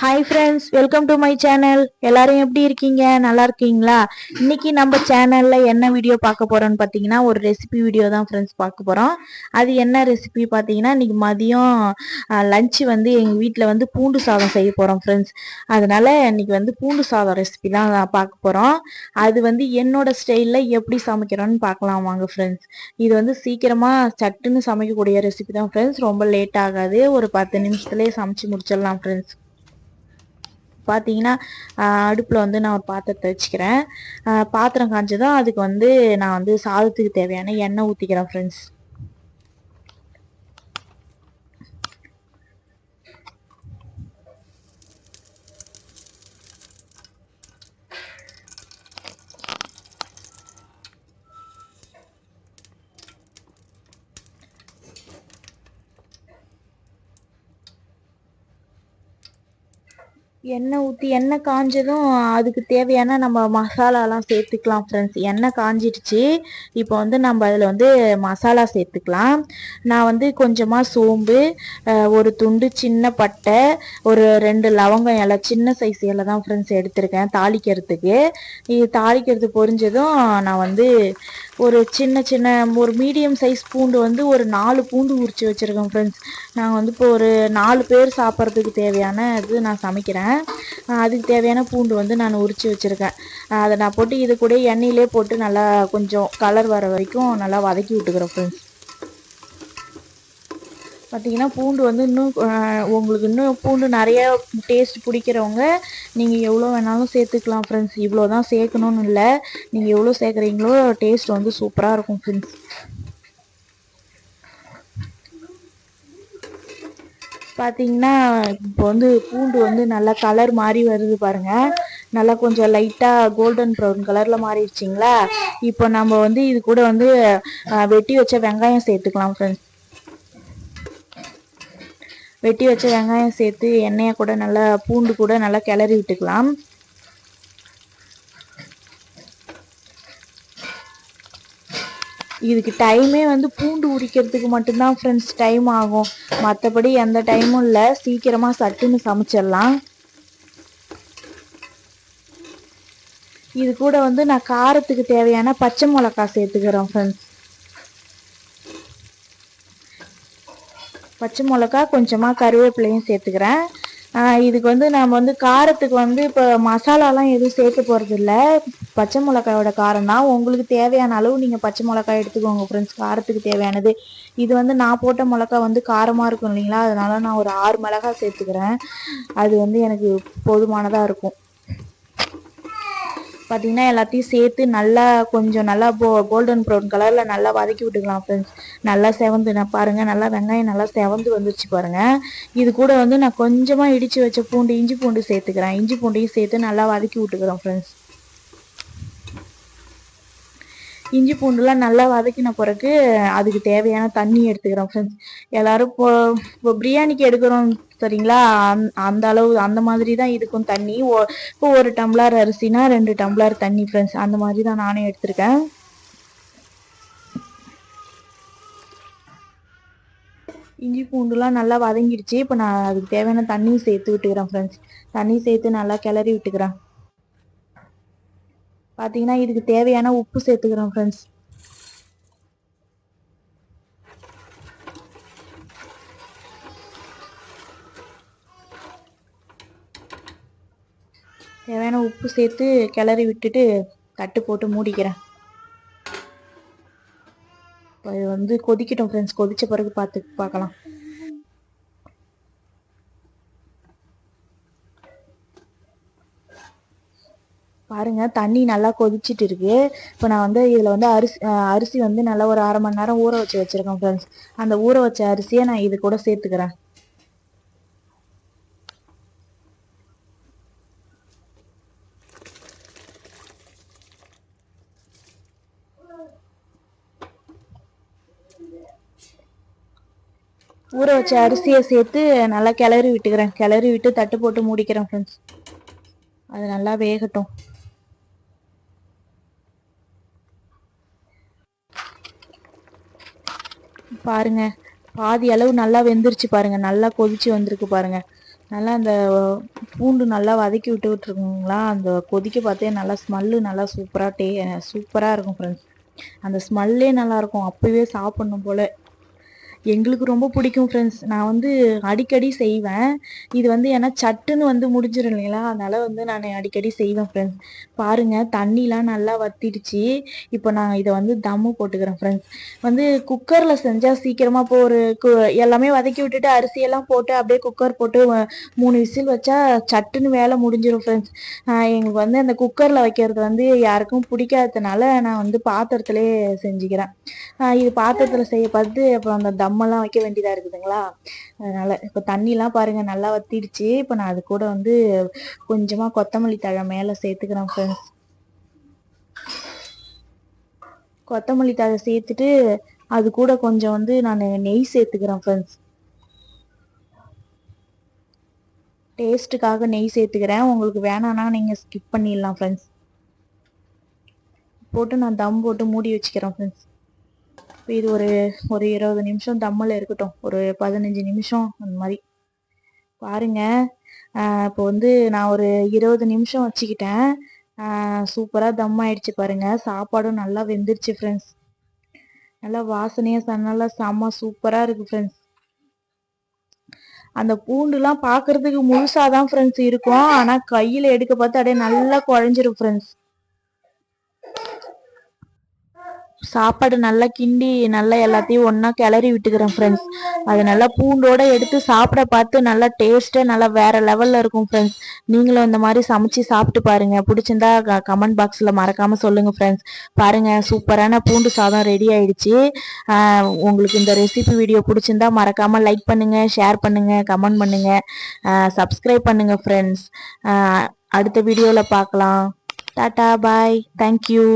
Hi friends welcome to my channel எல்லாரும் எப்படி இருக்கீங்க? நல்லா இருக்கீங்களா? இன்னைக்கு நம்ம சேனல்ல என்ன வீடியோ பார்க்க போறோம்னு பார்த்தீங்கன்னா ஒரு ரெசிபி வீடியோ தான் ஃப்ரெண்ட்ஸ் பார்க்க போறோம். அது என்ன ரெசிபி பார்த்தீங்கன்னா இன்னைக்கு மதியம் லஞ்சு வந்து எங்கள் வீட்டில் வந்து பூண்டு சாதம் செய்ய போகிறோம் ஃப்ரெண்ட்ஸ் அதனால இன்னைக்கு வந்து பூண்டு சாதம் ரெசிபி தான் பார்க்க போகிறோம் அது வந்து என்னோட ஸ்டைலில் எப்படி சமைக்கிறோன்னு பார்க்கலாம் வாங்க ஃப்ரெண்ட்ஸ் இது வந்து சீக்கிரமாக சட்டுன்னு சமைக்கக்கூடிய ரெசிபி தான் ஃப்ரெண்ட்ஸ் ரொம்ப லேட் ஆகாது. ஒரு பத்து நிமிஷத்துலேயே சமைச்சு முடிச்சிடலாம் ஃப்ரெண்ட்ஸ் பார்த்தீங்கன்னா அடுப்பில் வந்து நான் ஒரு பாத்திரத்தை வச்சுக்கிறேன். பாத்திரம் காஞ்சதும் அதுக்கு வந்து நான் வந்து சாதத்துக்கு தேவையான எண்ணெய் ஊற்றிக்கிறேன் ஃப்ரெண்ட்ஸ் எண்ணெய் ஊற்றி எண்ணெய் காஞ்சதும் அதுக்கு தேவையான நம்ம மசாலாலாம் சேர்த்துக்கலாம் ஃப்ரெண்ட்ஸ் எண்ணெய் காஞ்சிடுச்சு. இப்போ வந்து நம்ம அதில் வந்து மசாலா சேர்த்துக்கலாம். நான் வந்து கொஞ்சமாக சோம்பு ஒரு துண்டு சின்ன பட்டை ஒரு ரெண்டு லவங்கம் இலை சின்ன சைஸ் இலை தான் ஃப்ரெண்ட்ஸ் எடுத்திருக்கேன் தாளிக்கிறதுக்கு. இது தாளிக்கிறது பொரிஞ்சதும் நான் வந்து ஒரு சின்ன சின்ன ஒரு மீடியம் சைஸ் பூண்டு வந்து ஒரு நாலு பூண்டு உரிச்சு வச்சுருக்கேன் ஃப்ரெண்ட்ஸ் நாங்கள் வந்து இப்போ ஒரு நாலு பேர் சாப்பிட்றதுக்கு தேவையான இது நான் சமைக்கிறேன். அதுக்கு தேவையான பூண்டு வந்து நான் உரித்து வச்சுருக்கேன். அதை நான் போட்டு இது கூட எண்ணெயிலே போட்டு நல்லா கொஞ்சம் கலர் வர வரைக்கும் நல்லா வதக்கி விட்டுக்கிறேன் ஃப்ரெண்ட்ஸ் பார்த்தீங்கன்னா பூண்டு வந்து இன்னும் உங்களுக்கு இன்னும் பூண்டு நிறைய டேஸ்ட் பிடிக்கிறவங்க நீங்கள் எவ்வளோ வேணாலும் சேர்த்துக்கலாம் ஃப்ரெண்ட்ஸ் இவ்வளோ தான் சேர்க்கணுன்னு இல்லை. நீங்கள் எவ்வளோ சேர்க்குறீங்களோ டேஸ்ட் வந்து சூப்பராக இருக்கும் ஃப்ரெண்ட்ஸ் பார்த்தீங்கன்னா இப்போ வந்து பூண்டு வந்து நல்லா கலர் மாறி வருது பாருங்கள் நல்லா கொஞ்சம் லைட்டாக கோல்டன் ப்ரௌன் கலரில் மாறிடுச்சிங்களா? இப்போ நம்ம வந்து இது கூட வந்து வெட்டி வச்ச வெங்காயம் சேர்த்துக்கலாம் ஃப்ரெண்ட்ஸ் வெட்டி வச்ச வெங்காயம் சேர்த்து எண்ணெயை கூட நல்லா பூண்டு கூட நல்லா கிளறி விட்டுக்கலாம். இதுக்கு டைமே வந்து பூண்டு உரிக்கிறதுக்கு மட்டும்தான் ஃப்ரெண்ட்ஸ் டைம் ஆகும். மற்றபடி எந்த டைமும் இல்லை. சீக்கிரமாக சட்டுன்னு சமைச்சிடலாம். இது கூட வந்து நான் காரத்துக்கு தேவையான பச்சை மிளகா சேர்த்துக்கிறேன் ஃப்ரெண்ட்ஸ் பச்சை மிளகா கொஞ்சமாக கருவேப்பிலையும் சேர்த்துக்கிறேன். இதுக்கு வந்து நம்ம வந்து காரத்துக்கு வந்து இப்போ மசாலாலாம் எதுவும் சேர்க்க போகிறது இல்லை பச்சை மிளகாயோட காரம் தான். உங்களுக்கு தேவையான அளவு நீங்கள் பச்சை மிளகாய் எடுத்துக்கோங்க ஃப்ரெண்ட்ஸ் காரத்துக்கு தேவையானது. இது வந்து நான் போட்ட மிளகா வந்து காரமாக இருக்கும் இல்லைங்களா? அதனால நான் ஒரு ஆறு மிளகா சேர்த்துக்கிறேன். அது வந்து எனக்கு போதுமானதாக இருக்கும். பார்த்தீங்கன்னா எல்லாத்தையும் சேர்த்து நல்லா கொஞ்சம் நல்லா போ கோல்டன் ப்ரௌன் கலரில் நல்லா வதக்கி விட்டுக்கலாம் ஃப்ரெண்ட்ஸ் நல்லா செவந்து நான் பாருங்கள் நல்லா வெங்காயம் நல்லா செவந்து வந்துருச்சு பாருங்கள் இது கூட வந்து நான் கொஞ்சமாக இடித்து வச்ச பூண்டு இஞ்சி பூண்டு சேர்த்துக்கிறேன். இஞ்சி பூண்டையும் சேர்த்து நல்லா வதக்கி விட்டுக்கிறோம் ஃப்ரெண்ட்ஸ் இஞ்சி பூண்டுலாம் நல்லா வதக்கின பிறகு அதுக்கு தேவையான தண்ணி எடுத்துக்கிறோம் ஃப்ரெண்ட்ஸ் எல்லாரும் இப்போ இப்போ பிரியாணிக்கு எடுக்கிறோம் சரிங்களா? அந்த அளவு அந்த மாதிரி தான் இதுக்கும் தண்ணி இப்போ ஒரு டம்ளர் அரிசினா ரெண்டு டம்ளர் தண்ணி ஃப்ரெண்ட்ஸ் அந்த மாதிரி தான் நானே எடுத்திருக்கேன். இஞ்சி பூண்டுலாம் நல்லா வதங்கிடுச்சு. இப்போ நான் அதுக்கு தேவையான தண்ணியும் சேர்த்து விட்டுக்கிறேன் ஃப்ரெண்ட்ஸ் தண்ணி சேர்த்து நல்லா கிளறி விட்டுக்கிறேன். பார்த்தீங்கன்னா இதுக்கு தேவையான உப்பு சேர்த்துக்கிறேன் ஃப்ரெண்ட்ஸ் தேவையான உப்பு சேர்த்து கிளறி விட்டுட்டு தட்டு போட்டு மூடிக்கிறேன். இது வந்து கொதிக்கட்டும் ஃப்ரெண்ட்ஸ் கொதிச்ச பிறகு பார்த்து பார்க்கலாம். பாருங்க தண்ணி நல்லா கொதிச்சிட்டு இருக்கு. இப்போ நான் வந்து இதில் வந்து அரிசி அரிசி வந்து நல்லா ஒரு அரை மணி நேரம் ஊற வச்சு வச்சிருக்கேன் ஃப்ரெண்ட்ஸ் அந்த ஊற வச்ச அரிசியை நான் இது கூட சேர்த்துக்கிறேன். ஊற வச்ச அரிசியை சேர்த்து நல்லா கிளறி விட்டுக்கிறேன். கிளறி விட்டு தட்டு போட்டு மூடிக்கிறேன் ஃப்ரெண்ட்ஸ் அது நல்லா வேகட்டும். பாருங்க பாதி அளவு நல்லா வெந்துருச்சு பாருங்க. நல்லா கொதிச்சு வந்திருக்கு பாருங்க. நல்லா அந்த பூண்டு நல்லா வதக்கி விட்டு விட்டுருக்குங்களா அந்த கொதிக்க பார்த்தே நல்லா ஸ்மெல்லு நல்லா சூப்பராக டே சூப்பராக இருக்கும் ஃப்ரெண்ட்ஸ் அந்த ஸ்மெல்லே நல்லாயிருக்கும் அப்போவே சாப்பிட்ணும் போல். எங்களுக்கு ரொம்ப பிடிக்கும் ஃப்ரெண்ட்ஸ் நான் வந்து அடிக்கடி செய்வேன். இது வந்து ஏன்னா சட்டுன்னு வந்து முடிஞ்சிடும் இல்லைங்களா? அதனால் வந்து நான் அடிக்கடி செய்வேன் ஃப்ரெண்ட்ஸ் பாருங்கள் தண்ணிலாம் நல்லா வத்திடுச்சு. இப்போ நான் இதை வந்து தம்மு போட்டுக்கிறேன் ஃப்ரெண்ட்ஸ் வந்து குக்கரில் செஞ்சால் சீக்கிரமாக இப்போ ஒரு கு எல்லாமே வதக்கி விட்டுட்டு அரிசியெல்லாம் போட்டு அப்படியே குக்கர் போட்டு மூணு விசில் வச்சா சட்டுன்னு வேலை முடிஞ்சிடும் ஃப்ரெண்ட்ஸ் எங்களுக்கு வந்து அந்த குக்கரில் வைக்கிறது வந்து யாருக்கும் பிடிக்காததுனால நான் வந்து பாத்திரத்துலேயே செஞ்சுக்கிறேன். இது பாத்திரத்தில் செய்ய பார்த்து அப்புறம் அந்த தம் தம்மெல்லாம் வைக்க வேண்டியதாக இருக்குதுங்களா? அதனால் இப்போ தண்ணிலாம் பாருங்கள் நல்லா வத்திடுச்சு. இப்போ நான் அது கூட வந்து கொஞ்சமாக கொத்தமல்லி தழை மேலே சேர்த்துக்கிறேன் ஃப்ரெண்ட்ஸ் கொத்தமல்லி தழை சேர்த்துட்டு அது கூட கொஞ்சம் வந்து நான் நெய் சேர்த்துக்கிறேன் ஃப்ரெண்ட்ஸ் டேஸ்ட்டுக்காக நெய் சேர்த்துக்கிறேன். உங்களுக்கு வேணான்னா நீங்கள் ஸ்கிப் பண்ணிடலாம் ஃப்ரெண்ட்ஸ் போட்டு நான் தம் போட்டு மூடி வச்சுக்கிறேன் ஃப்ரெண்ட்ஸ் இது ஒரு ஒரு இருபது நிமிஷம் தம்மில் இருக்கட்டும். ஒரு பதினஞ்சு நிமிஷம் அந்த மாதிரி. பாருங்க. இப்போ வந்து நான் ஒரு இருபது நிமிஷம் வச்சுக்கிட்டேன். சூப்பராக தம் ஆயிடுச்சு பாருங்க. சாப்பாடும் நல்லா வெந்துருச்சு ஃப்ரெண்ட்ஸ் நல்லா வாசனையாக நல்லா செம்ம சூப்பராக இருக்குது ஃப்ரெண்ட்ஸ் அந்த பூண்டுலாம் பார்க்கறதுக்கு முழுசாக தான் ஃப்ரெண்ட்ஸ் இருக்கும். ஆனால் கையில் எடுக்க பார்த்து அப்படியே நல்லா குழஞ்சிரும் ஃப்ரெண்ட்ஸ் சாப்பாடு நல்லா கிண்டி நல்லா எல்லாத்தையும் ஒன்றா கிளறி விட்டுக்கிறேன் ஃப்ரெண்ட்ஸ் அது நல்லா பூண்டோட எடுத்து சாப்பிட பார்த்து நல்லா டேஸ்ட்டாக நல்லா வேறு லெவலில் இருக்கும் ஃப்ரெண்ட்ஸ் நீங்களும் இந்த மாதிரி சமைச்சு சாப்பிட்டு பாருங்கள் பிடிச்சிருந்தா கமெண்ட் பாக்ஸில் மறக்காமல் சொல்லுங்கள் ஃப்ரெண்ட்ஸ் பாருங்கள் சூப்பரான பூண்டு சாதம் ரெடி ஆயிடுச்சு. உங்களுக்கு இந்த ரெசிபி வீடியோ பிடிச்சிருந்தா மறக்காமல் லைக் பண்ணுங்கள் ஷேர் பண்ணுங்கள் கமெண்ட் பண்ணுங்கள் சப்ஸ்கிரைப் பண்ணுங்கள் ஃப்ரெண்ட்ஸ் அடுத்த வீடியோவில் பார்க்கலாம். Tata bye thank you